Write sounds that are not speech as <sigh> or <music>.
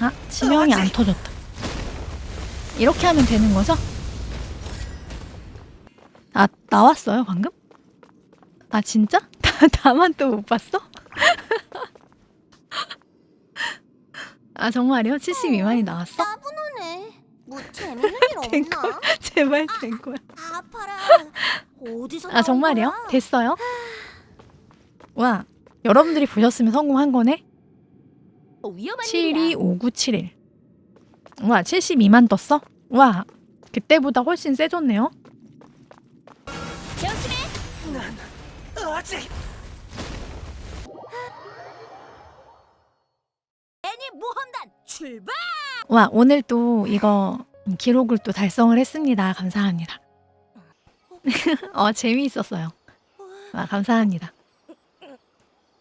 아! 치명이 안 터졌다. 이렇게 하면 되는 거죠? 아, 나왔어요, 방금? 아, 진짜? <laughs> 나, 나만 또 못 봤어? <laughs> 아, 정말이요? 70 미만이 나왔어? 따분하네. 뭐 <laughs> 재밌는 일된 없나? 제발 된 거야. 아파라. 어디서 아, 나온 정말이요? 거야? 됐어요? 와, 여러분들이 보셨으면 성공한 거네? 어, 위험한 725971. 와, 72만 떴어? 와, 그때보다 훨씬 세졌네요? 일이야. 조심해! 아직 애니 모험단 출발! 와, 오늘 또 이거 기록을 또 달성을 했습니다. 감사합니다. 어, <laughs> 재미있었어요. 와, 감사합니다.